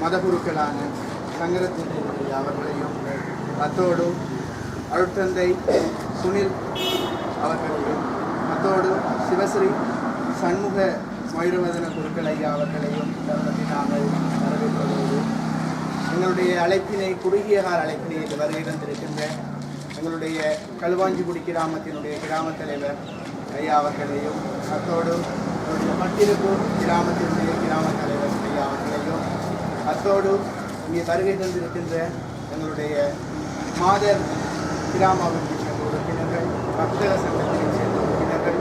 மதகுருக்களான சங்கரத்தினுடைய அவர்களையும் அத்தோடு அருட்தந்தை சுனில் அவர்களையும் அத்தோடு சிவஸ்ரீ சண்முக மயூரவதன குருக்கள் ஐயா அவர்களையும் தருணத்தில் நாங்கள் வரவேற்பதோடு எங்களுடைய அழைப்பினை குறுகிய கால அழைப்பினை இன்று வருகை வந்திருக்கின்ற எங்களுடைய களுவாஞ்சிக்குடி கிராமத்தினுடைய கிராம தலைவர் ஐயா அவர்களையும் அத்தோடு எங்களுடைய பட்டிருப்பூர் கிராமத்தினுடைய கிராம தலைவர் ஐயா அவர்களையும் அத்தோடு இங்கே வருகை தந்திருக்கின்ற எங்களுடைய மாதர் கிராம அபிவிருத்தி சங்க உறுப்பினர்கள் வர்த்தக சங்கத்தினை சேர்ந்த உறுப்பினர்கள்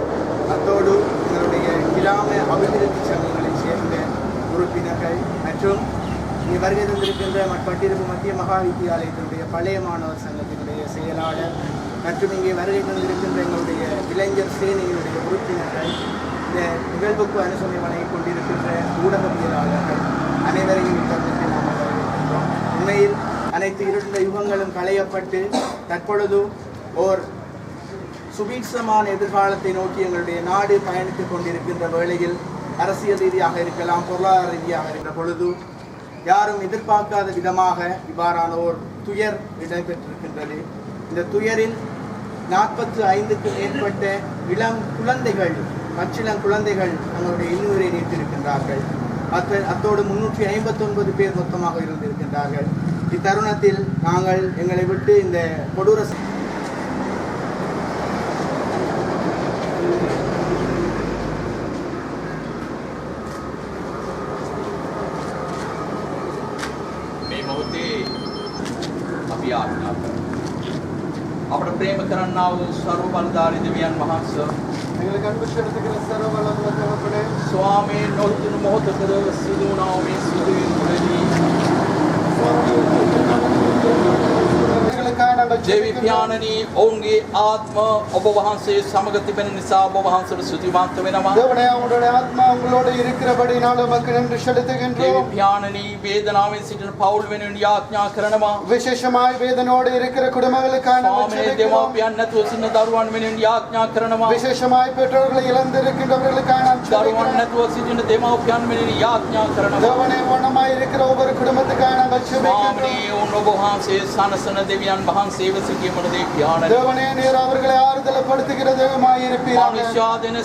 அத்தோடு எங்களுடைய கிராம அபிவிருத்தி சங்கங்களைச் சேர்ந்த உறுப்பினர்கள் மற்றும் இங்கே வருகை தந்திருக்கின்ற பட்டிருப்பு மத்திய மகா வித்தியாலயத்தினுடைய பழைய மாணவர் சங்கத்தினுடைய செயலாளர் மற்றும் இங்கே வருகை தந்திருக்கின்ற எங்களுடைய இளைஞர் சேனையினுடைய உறுப்பினர்கள் இந்த நிகழ்வுக்கு அனுசரணை வழங்கிக் கொண்டிருக்கின்ற ஊடகவியலாளர்கள் அனைவரையும் உண்மையில் அனைத்து இருண்ட யுகங்களும் களையப்பட்டு தற்பொழுது ஓர் சுபீட்சமான எதிர்காலத்தை நோக்கி எங்களுடைய நாடு பயணித்துக் கொண்டிருக்கின்ற வேளையில் அரசியல் ரீதியாக இருக்கலாம் பொருளாதார ரீதியாக இருக்கிற பொழுது யாரும் எதிர்பார்க்காத விதமாக இவ்வாறான ஓர் துயர் இடம்பெற்றிருக்கின்றது. இந்த துயரில் நாற்பத்து ஐந்துக்கு மேற்பட்ட இளம் குழந்தைகள் பச்சிளம் குழந்தைகள் தங்களுடைய இன்னுயிரை நீட்டிருக்கின்றார்கள். அத்த அத்தோடு முன்னூற்றி ஐம்பத்தொன்பது பேர் மொத்தமாக இருந்திருக்கின்றார்கள் இத்தருணத்தில் நாங்கள் எங்களை விட்டு இந்த கொடூர ச- මේ මොහොතේ අපි ආඥා කරමු. අපට ප්‍රේම කරන්නා වූ සර්ව බලධාරී දෙවියන් වහන්සේ സ്വാമി നോൽക്കുന്നു മുഖത്തത് സിധു നാമേ സിധുവിൻ ස්වාමීන් නොහිතන මොහොතකද සිදු වුණා වූ මේ සිදුවීම් තුළදී எங்களுக்காக நாங்கள் දෙවි ஜெபிக்கின்றோம். පියාණනි ඔවුන්ගේ ආත්ම ඔබ වහන්සේ සමග තිබෙන නිසා ඔබ වහන්සේට ස්තුතිවන්ත වෙනවා. தேவனே உங்களுடைய ஆத்மா உங்களோடு இருக்கிறபடி நாள் உமக்கு நன்றி දෙවි செலுத்துகின்றோம் පියාණනි වේදනාවෙන් සිටින පවුල් වෙනුවෙන් යාඥා කරනවා. விசேஷமாய் வேதனோடு இருக்கிற குடும்பங்களுக்காக நாங்கள் ස්වාමීන් ஜெபிக்கிறோம். දෙමාපියන් නැතුව සිටින දරුවන් වෙනුවෙන් යාඥා කරනවා. விசேஷமாய் பெற்றோர்களை இழந்திருக்கின்றவர்களுக்காக நான் දරුවන් ஜெபிக்கிறோம். නැතුව සිටින യൗവനപൂർണമായി ഇരിക്കുന്ന ഒവ്വൊരു കുടുംബത്തുക്കാണ് സനസന ദേവിയാൻ മഹാൻ സേവസിക്കുകയാണ് ദേവനെ നീർ അവർകളെ ആറുതലപ്പെടുത്തുകിற ദൈവമായി இருப்பீராக.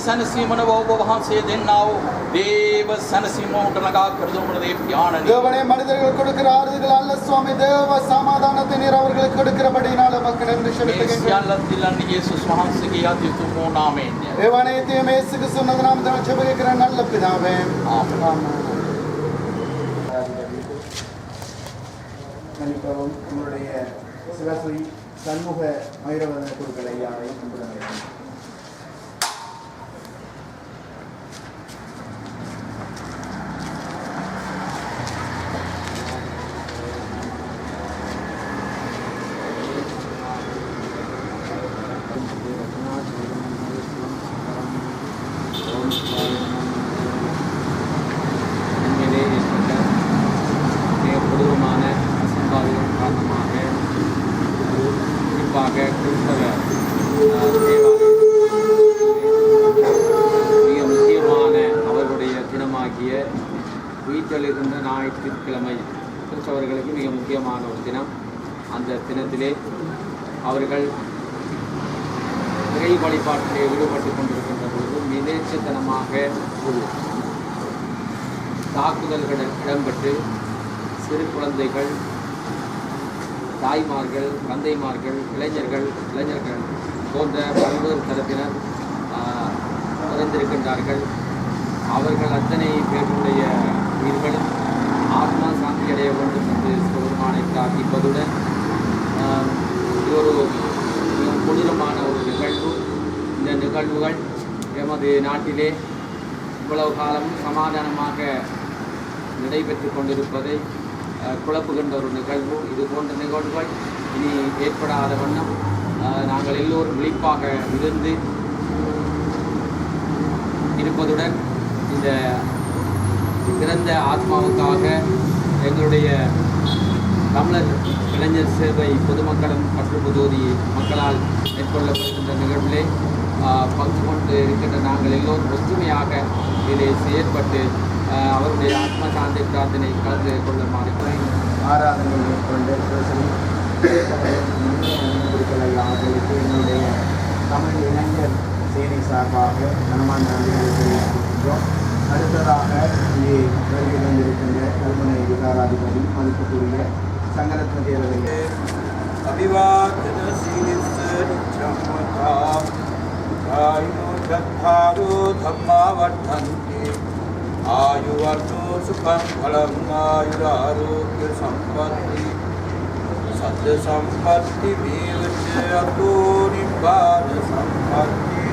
സനസീമന ഉപഹാം செய்தென்னாவோ தேவ சனசிமோன்றனகா கருதும்பொழுதே பியான தேவனே மனிதர்கள் கொடுக்கிற ஆறுதல் அல்ல சுவாமி. தேவ சமாதானத்தை நீர் அவர்களுக்கு கொடுக்கிறபடியினால் மக்கள் என்று செலுத்துகின்றனர் அன்னியே நாமே தேவனே தேமேசுக்கு சொன்னது நாம் தான் செபகிக்கிற நல்ல பிதாவே. ஆமாம் மன்னிக்கவும் உங்களுடைய சிவஸ்ரீ சண்முக மயூரவதன குழுக்களை யாரையும் கும்பிட வேண்டும் உண்மையிலே ஏற்பட்ட மிக கொடூரமான அசம்பாவிதம் காரணமாக ஒரு குறிப்பாக கிறிஸ்தவ ஆஹ், தேவாலயத்திலே மிக முக்கியமான அவர்களுடைய தினமாகிய உயிர்த்தெழுகின்ற ஞாயிற்றுக்கிழமை கிறிஸ்தவர்களுக்கு மிக முக்கியமான ஒரு தினம் அந்த தினத்திலே அவர்கள் இறை வழிபாட்டிலே ஈடுபட்டு கொண்டிருக்கின்ற பொழுது மிதேச்சத்தனமாக ஒரு தாக்குதல்கள் இடம்பெற்று சிறு குழந்தைகள் தாய்மார்கள் தந்தைமார்கள் இளைஞர்கள் இளைஞர்கள் போன்ற பல்வேறு தரப்பினர் இறந்திருக்கின்றார்கள் அவர்கள் அத்தனை பேருடைய உயிர்களும் ஆத்மா சாந்தி அடைய வேண்டும் என்று பெருமானை பிரார்த்திப்பதுடன் இது ஒரு நிகழ்வு. இந்த நிகழ்வுகள் எமது நாட்டிலே இவ்வளவு காலமும் சமாதானமாக நடைபெற்று கொண்டிருப்பதை குழப்புகின்ற ஒரு நிகழ்வு. இது போன்ற நிகழ்வுகள் இனி ஏற்படாத வண்ணம் நாங்கள் எல்லோரும் விழிப்பாக இருந்து இருப்பதுடன் இந்த சிறந்த ஆத்மாவுக்காக எங்களுடைய தமிழர் இளைஞர் சேவை பொதுமக்களும் பற்றுப்புதோதி மக்களால் மேற்கொள்ளப்படுகின்ற நிகழ்விலே பங்கு கொண்டு இருக்கின்ற நாங்கள் எல்லோரும் ஒற்றுமையாக இதில் செயற்பட்டு அவருடைய ஆத்ம சாந்தி பிரார்த்தனை கலந்து கொள்ளுமாறு ஆராதனை மேற்கொண்டு சிவசனி அவர்களுக்கு என்னுடைய தமிழ் இளைஞர் சேனை சார்பாக மனமான நன்றிகளை தெரிவிக்கின்றோம் அடுத்ததாக இங்கே வருகை தந்திருக்கின்ற கல்முனை விகாராதிபதி மதிப்புக்குரிய සංගරත්න දේවලගේ අභිවාදන සීලස්ස නිච්ඡම්මතා කායිනෝ චත්තාරෝ ධම්මා වර්ධන්ති ආයුවර්තෝ සුඛං ඵලං ආයුරාෝග්‍ය සම්පatti. සත්‍ය සම්පatti වේවච අතෝ නිබ්බාන සම්පatti.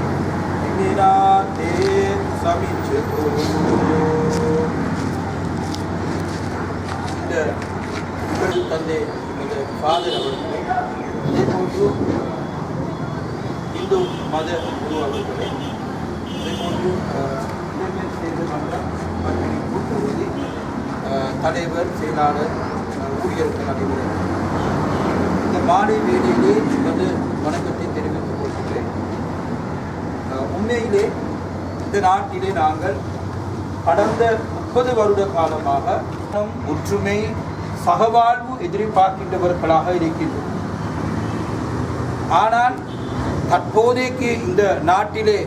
නිරාතේ සමිච්ඡතෝ. Yeah. தந்தை எமது ஃபாதர் அவர்களை. அதே போன்று இந்து மத குரு அவர்களை. அதே போன்று அஹ், தலைவர் செயலாளர் ஊழியர்கள் அனைவரும் இந்த மாலை வேலையிலே வந்து வணக்கத்தை தெரிவித்துக் கொள்கிறேன். உண்மையிலே இந்த நாட்டிலே நாங்கள் கடந்த முப்பது வருட காலமாக ஒற்றுமை சகவாழ்வு எதிர்பார்க்கின்றவர்களாக இருக்கின்றோம். ஆனால் தற்போதைக்கு இந்த நாட்டிலே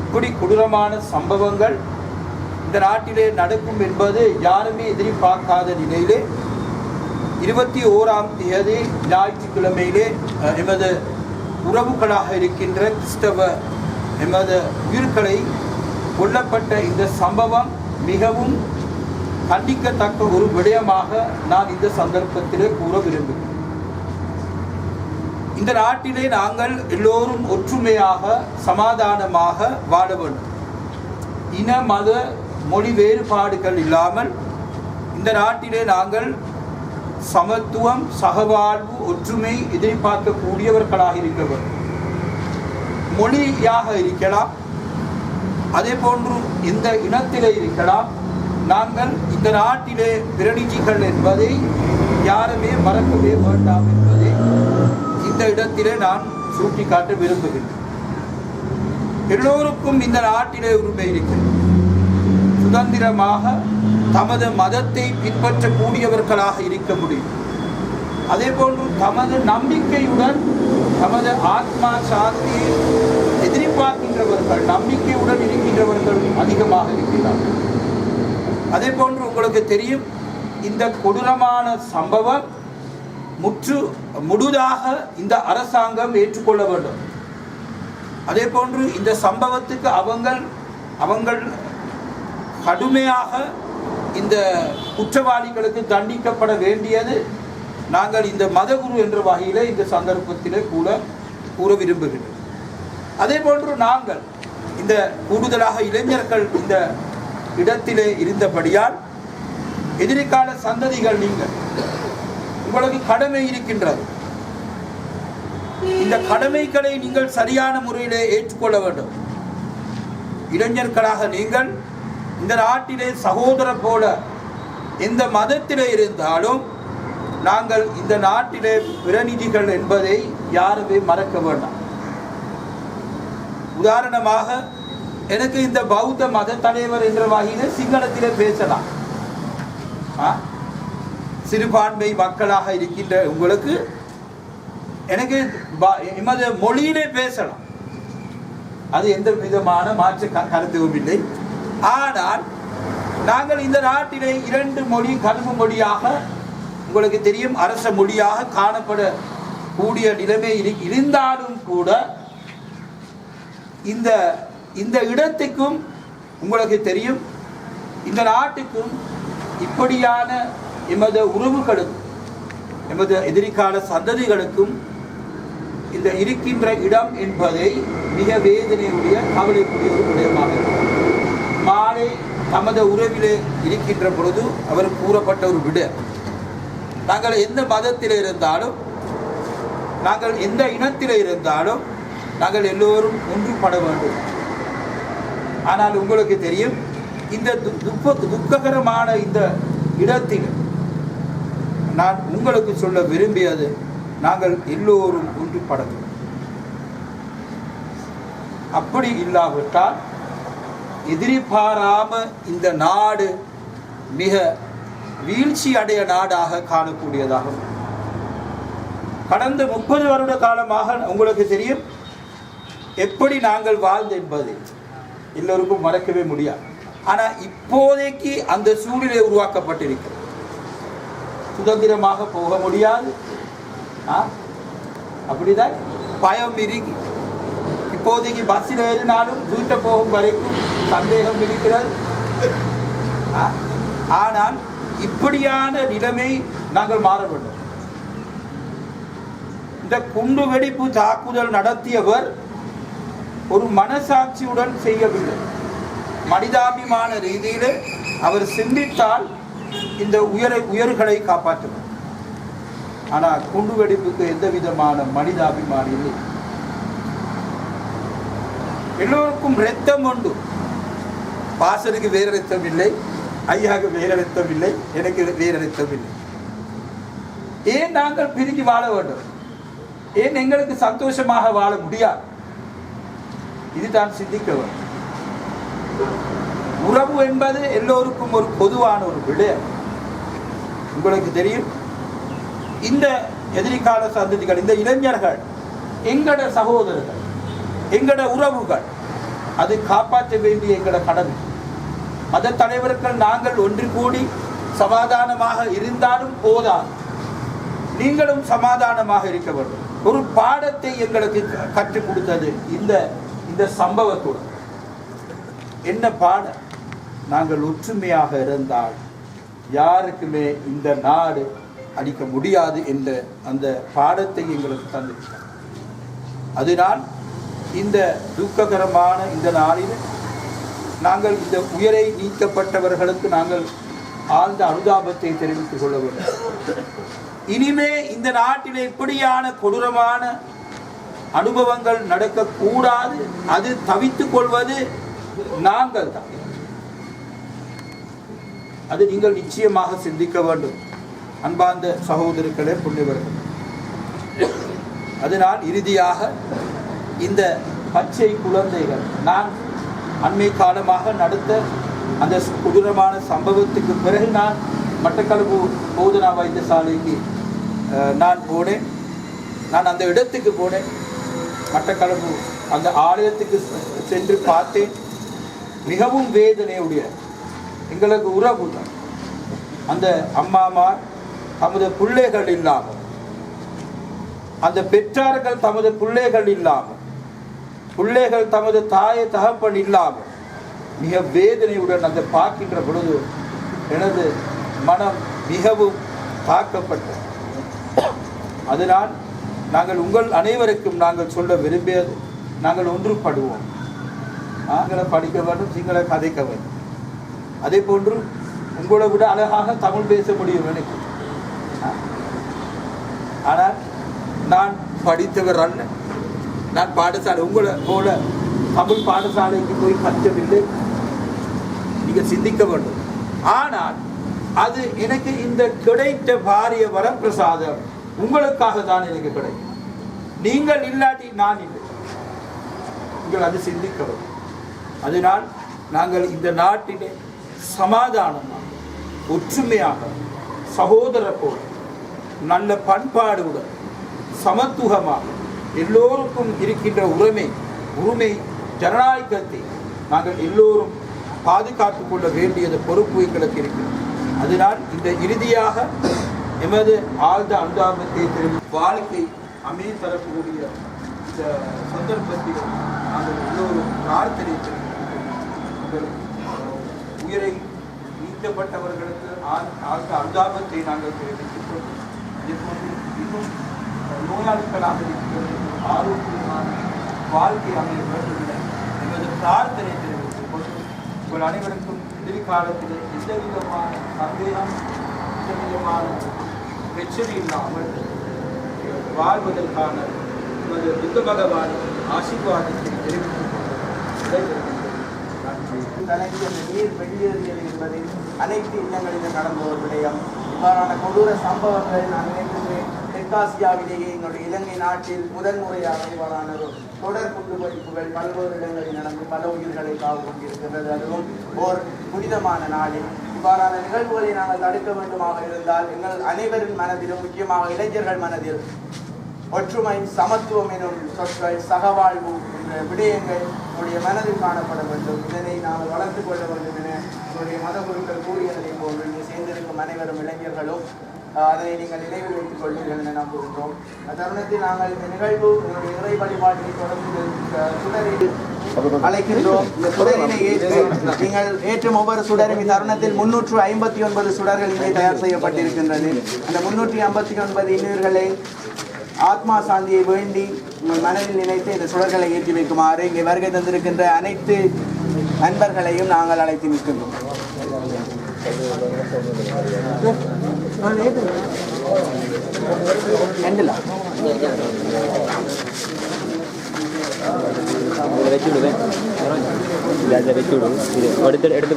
இப்படி கொடூரமான சம்பவங்கள் இந்த நாட்டிலே நடக்கும் என்பது யாருமே எதிர்பார்க்காத நிலையிலே இருபத்தி ஓராம் தேதி ஞாயிற்றுக்கிழமையிலே எமது உறவுகளாக இருக்கின்ற கிறிஸ்தவ எமது உயிர்களை கொல்லப்பட்ட இந்த சம்பவம் மிகவும் கண்டிக்கத்தக்க ஒரு விடயமாக நான் இந்த சந்தர்ப்பத்திலே கூற விரும்புகிறேன். இந்த நாட்டிலே நாங்கள் எல்லோரும் ஒற்றுமையாக சமாதானமாக வாழ வேண்டும். இன மத மொழி வேறுபாடுகள் இல்லாமல் இந்த நாட்டிலே நாங்கள் சமத்துவம் சகவாழ்வு ஒற்றுமை எதிர்பார்க்கக்கூடியவர்களாக இருக்க வேண்டும். மொழியாக இருக்கலாம் அதே போன்று இந்த இனத்திலே இருக்கலாம் நாங்கள் இந்த நாட்டிலே பிரணிஜிகள் என்பதை யாருமே மறக்கவே வேண்டாம் என்பதை இந்த இடத்திலே நான் சுட்டிக்காட்ட விரும்புகிறேன். எல்லோருக்கும் இந்த நாட்டிலே உரிமை இருக்கிறது. சுதந்திரமாக தமது மதத்தை பின்பற்றக்கூடியவர்களாக இருக்க முடியும். அதே போன்று தமது நம்பிக்கையுடன் தமது ஆத்மா சாந்தியை எதிர்பார்க்கின்றவர்கள் நம்பிக்கையுடன் இருக்கின்றவர்கள் அதிகமாக இருக்கிறார்கள். அதே போன்று உங்களுக்கு தெரியும் இந்த கொடூரமான சம்பவம் முற்று முழுதாக இந்த அரசாங்கம் ஏற்றுக்கொள்ள வேண்டும். அதே போன்று இந்த சம்பவத்துக்கு அவங்கள் அவங்கள் கடுமையாக இந்த குற்றவாளிகளுக்கு தண்டிக்கப்பட வேண்டியது நாங்கள் இந்த மதகுரு என்ற வகையில் இந்த சந்தர்ப்பத்திலே கூட கூற விரும்புகிறோம். அதே போன்று நாங்கள் இந்த கூடுதலாக இளைஞர்கள் இந்த இடத்திலே இருந்தபடியால் எதிர்கால சந்ததிகள் நீங்கள் உங்களுக்கு கடமை இருக்கின்றது. இந்த கடமைகளை நீங்கள் சரியான முறையிலே ஏற்றுக்கொள்ள வேண்டும். இளைஞர்களாக நீங்கள் இந்த நாட்டிலே சகோதரர் போல எந்த மதத்திலே இருந்தாலும் நாங்கள் இந்த நாட்டிலே பிரநிதிகள் என்பதை யாருமே மறக்க வேண்டாம். உதாரணமாக எனக்கு இந்த பௌத்த மத தலைவர் என்ற வகையில் சிங்களத்திலே பேசலாம். ஆ? சிறுபான்மை மக்களாக இருக்கின்ற உங்களுக்கு எனக்கு எமது மொழியிலே பேசலாம். அது எந்த விதமான மாற்று க- கருத்துவும் இல்லை. ஆனால் நாங்கள் இந்த நாட்டிலே இரண்டு மொழி கல்வி மொழியாக உங்களுக்கு தெரியும் அரச மொழியாக காணப்படக்கூடிய நிலைமை இருந்தாலும் கூட இந்த இந்த இடத்துக்கும் உங்களுக்கு தெரியும் இந்த நாட்டுக்கும் இப்படியான எமது உறவுகளுக்கும் எமது எதிர்கால சந்ததிகளுக்கும் இந்த இருக்கின்ற இடம் என்பதை மிக வேதனையுடைய கவலைக்குரிய ஒரு விடயமாக மாலை தமது உறவிலே இருக்கின்ற பொழுது அவர் கூறப்பட்ட ஒரு விட நாங்கள் எந்த மதத்தில் இருந்தாலும் நாங்கள் எந்த இனத்தில் இருந்தாலும் நாங்கள் எல்லோரும் ஒன்றுபட வேண்டும். ஆனால் உங்களுக்கு தெரியும் இந்த து- துக்க துக்ககரமான இந்த இடத்தில் நான் உங்களுக்கு சொல்ல விரும்பியது நாங்கள் எல்லோரும் ஒன்றுபட அப்படி இல்லாவிட்டால் எதிர்பாராம இந்த நாடு மிக வீழ்ச்சி அடைய நாடாக காணக்கூடியதாகும். கடந்த முப்பது வருட காலமாக உங்களுக்கு தெரியும் எப்படி நாங்கள் வாழ்ந்த என்பது எல்லோருக்கும் மறக்கவே முடியாது ஆனால் இப்போதைக்கு அந்த சூழ்நிலை உருவாக்கப்பட்டிருக்கிறது சுதந்திரமாக போக முடியாது. அப்படிதான் பயம் இருக்கு. இப்போதைக்கு பஸ்ஸில் ஏறினாலும் வீட்டை போகும் வரைக்கும் சந்தேகம் இருக்கிறது. ஆ? ஆனால் இப்படியான நிலைமை நாங்கள் மாற வேண்டும். இந்த குண்டு வெடிப்பு தாக்குதல் நடத்தியவர் ஒரு மனசாட்சியுடன் செய்யவில்லை. மனிதாபிமான ரீதியில் அவர் சிந்தித்தால் இந்த உயரை உயர்களை காப்பாற்றுவார். ஆனால் குண்டுவெடிப்புக்கு எந்த விதமான மனிதாபிமானம் இல்லை. எல்லோருக்கும் ரத்தம் உண்டு. பாசனுக்கு வேறு ரத்தம் இல்லை. ஐயாவுக்கு வேறு ரத்தம் இல்லை. எனக்கு வேறு ரத்தம் இல்லை. ஏன் நாங்கள் பிரிஞ்சு வாழ வேண்டும்? ஏன் எங்களுக்கு சந்தோஷமாக வாழ முடியாது? இதுதான் சிந்திக்க வேண்டும் உறவு என்பது எல்லோருக்கும் ஒரு பொதுவான ஒரு விடயம் உங்களுக்கு தெரியும்? இந்த எதிர்கால சந்ததிகள் இந்த இளைஞர்கள் எங்கட சகோதரர்கள் எங்கட உறவுகள் அது காப்பாற்ற வேண்டிய எங்கட கடமை. மத தலைவர்கள் நாங்கள் ஒன்று கூடி சமாதானமாக இருந்தாலும் போதாது. நீங்களும் சமாதானமாக இருக்க வேண்டும். ஒரு பாடத்தை எங்களுக்கு கற்றுக் கொடுத்தது இந்த இந்த சம்பவத்துடன் என்ன பாடம் நாங்கள் ஒற்றுமையாக இருந்தால் யாருக்குமே இந்த நாடு அளிக்க முடியாது என்ற அந்த பாடத்தை எங்களுக்கு தந்திருக்கிறார். அதனால் இந்த துக்ககரமான இந்த நாளில் நாங்கள் இந்த உயரை நீக்கப்பட்டவர்களுக்கு நாங்கள் ஆழ்ந்த அனுதாபத்தை தெரிவித்துக் கொள்ள வேண்டும். இனிமே இந்த நாட்டில் இப்படியான கொடூரமான அனுபவங்கள் நடக்கக்கூடாது. அது தவித்துக் கொள்வது நாங்கள் தான். அது நீங்கள் நிச்சயமாக சிந்திக்க வேண்டும். அன்பார்ந்த சகோதரர்களே புண்ணியவர்கள். அதனால் இறுதியாக இந்த பச்சை குழந்தைகள் நான் அண்மை காலமாக நடத்த அந்த கொடூரமான சம்பவத்துக்கு பிறகு நான் மட்டக்களப்பு போதனா வைத்தியசாலைக்கு நான் போனேன். நான் அந்த இடத்துக்கு போனேன். மட்டக்களப்பு அந்த ஆலயத்துக்கு செ- சென்று பார்த்தேன். மிகவும் வேதனையுடைய எங்களுக்கு உறவு தான் அந்த அம்மாமார் தமது பிள்ளைகள் இல்லாமல் அந்த பெற்றார்கள் தமது பிள்ளைகள் இல்லாமல் பிள்ளைகள் தமது தாயை தகப்பன் இல்லாமல் மிக வேதனையுடன் அந்த பார்க்கின்ற பொழுது எனது மனம் மிகவும் தாக்கப்பட்டது. அதனால் நாங்கள் உங்கள் அனைவருக்கும் நாங்கள் சொல்ல விரும்பியது நாங்கள் ஒன்றுபடுவோம். ஆங்கில படிக்க வேண்டும் சிங்கள கதைக்க வேண்டும். அதே போன்று உங்களை விட அழகாக தமிழ் பேச முடியும் எனக்கு. ஆனால் நான் படித்தவர் அல்ல. நான் பாடசாலை உங்களை போல தமிழ் பாடசாலைக்கு போய் கற்றவில்லை நீங்கள் சிந்திக்க வேண்டும். ஆனால் அது எனக்கு இந்த கிடைத்த பாரிய வரப்பிரசாதம். உங்களுக்காக தான் எனக்கு கிடைக்கும். நீங்கள் இல்லாட்டி நான் இல்லை. நீங்கள் அது சிந்திக்க வேண்டும் அதனால் நாங்கள் இந்த நாட்டிலே சமாதானமாக ஒற்றுமையாக சகோதரப்போடு நல்ல பண்பாடுடன் சமத்துவமாக எல்லோருக்கும் இருக்கின்ற உரிமை உரிமை ஜனநாயகத்தை நாங்கள் எல்லோரும் பாதுகாத்துக் கொள்ள வேண்டியது பொறுப்பு எங்களுக்கு இருக்கிறது. அதனால் இந்த இறுதியாக எமது ஆழ்ந்த அனுதாபத்தை தெரிவி வாழ்க்கை அமைதி தரக்கூடிய இந்த சந்தர்ப்பத்தில் நாங்கள் எல்லோரும் பிரார்த்தனை தெரிவிக்கிறோம் உயிரை நீக்கப்பட்டவர்களுக்கு ஆழ்- ஆழ்ந்த அனுதாபத்தை நாங்கள் தெரிவிக்கின்றோம் இதேபோன்று இன்னும் நோயாளிகளாக இருக்கிறவர்களுக்கு ஆரோக்கியமான வாழ்க்கை அமைய வேண்டும் என எமது பிரார்த்தனை தெரிவித்துக் கொண்டு உங்கள் அனைவருக்கும் எதிர்காலத்தில் எந்த விதமான சந்தேகம் எந்த விதமான எச்சரி இல்லாமல் வாழ்வதற்கான நமது புத்த பகவான் ஆசீர்வாதத்தை தெரிவித்துக் கொண்டு அந்த நீர் வெளியேறியது என்பது அனைத்து இல்லங்களிலும் நடந்த ஒரு விடயம். இவ்வாறான கொடூர சம்பவங்களை நான் நேற்று தெற்காசியாவிலேயே என்னுடைய இலங்கை நாட்டில் முதன்முறையாக இவ்வாறான ஒரு தொடர் குண்டுவெடிப்புகள் பல்வேறு இடங்களில் நடந்து பல உயிர்களை காவு கொண்டிருக்கிறது அதுவும் ஓர் புனிதமான நாளில். இவ்வாறான நிகழ்வுகளை நாங்கள் தடுக்க வேண்டுமாக இருந்தால் எங்கள் அனைவரின் மனதிலும் முக்கியமாக இளைஞர்கள் மனதில் ஒற்றுமை சமத்துவம் எனும் சொற்கள் சகவாழ்வு என்ற விடயங்கள் நம்முடைய மனதில் காணப்பட வேண்டும். இதனை நாங்கள் வளர்த்துக் கொள்ள வேண்டும் என நம்முடைய மத குருக்கள் கூறியதை போன்று இங்கே சேர்ந்திருக்கும் அனைவரும் இளைஞர்களும் அதனை நீங்கள் நினைவில் வைத்துக் கொள்வீர்கள் என நம்புகின்றோம் தருணத்தில் நாங்கள் இந்த நிகழ்வு எங்களுடைய இறை வழிபாட்டை தொடர்ந்து ஆஹ், சுடரில் அழைக்கின்றோம். இந்த சுடரினை ஏற்று நீங்கள் ஏற்றும் ஒவ்வொரு சுடரும் இந்த தருணத்தில் முன்னூற்று ஐம்பத்தி ஒன்பது சுடர்கள் இங்கே தயார் செய்யப்பட்டிருக்கின்றது. அந்த முன்னூற்றி ஐம்பத்தி ஒன்பது இன்னுயிர்களை ஆத்மா சாந்தியை வேண்டி உங்கள் மனதில் நினைத்து இந்த சுடர்களை ஏற்றி வைக்குமாறு இங்கே வருகை தந்திருக்கின்ற அனைத்து நண்பர்களையும் நாங்கள் அழைத்து நிற்கின்றோம். ரெண்டுலா. இதை வச்சு விடுவேன் இல்லை அதை வச்சு விடு இது எடுத்து எடுத்து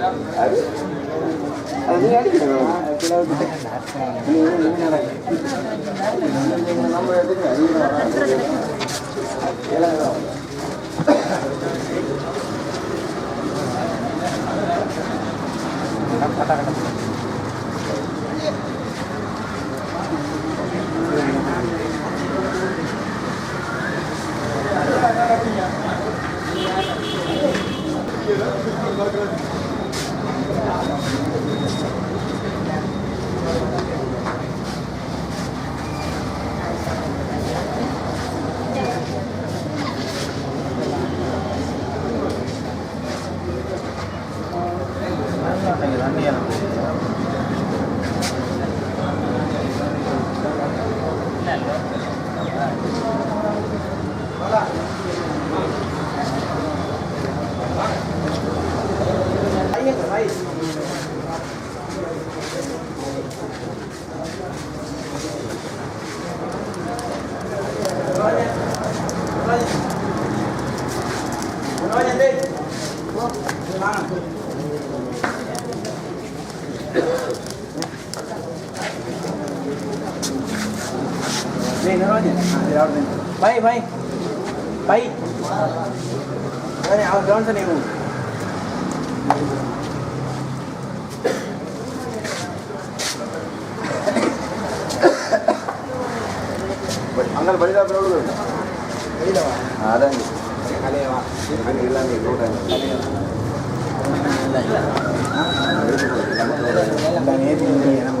அது நம்ம normalnie. Bye, bye. Bye. அவன் கவனம் தண்ணி அங்கே படிதா பிறகு வெளியிலவா அதான் கலையவா இல்லாமல் இல்லை நம்ம நேற்று நம்ம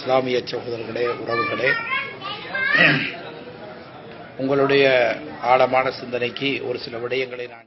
இஸ்லாமிய சகோதரர்களே உறவுகளே உங்களுடைய ஆழமான சிந்தனைக்கு ஒரு சில விடயங்களை நான்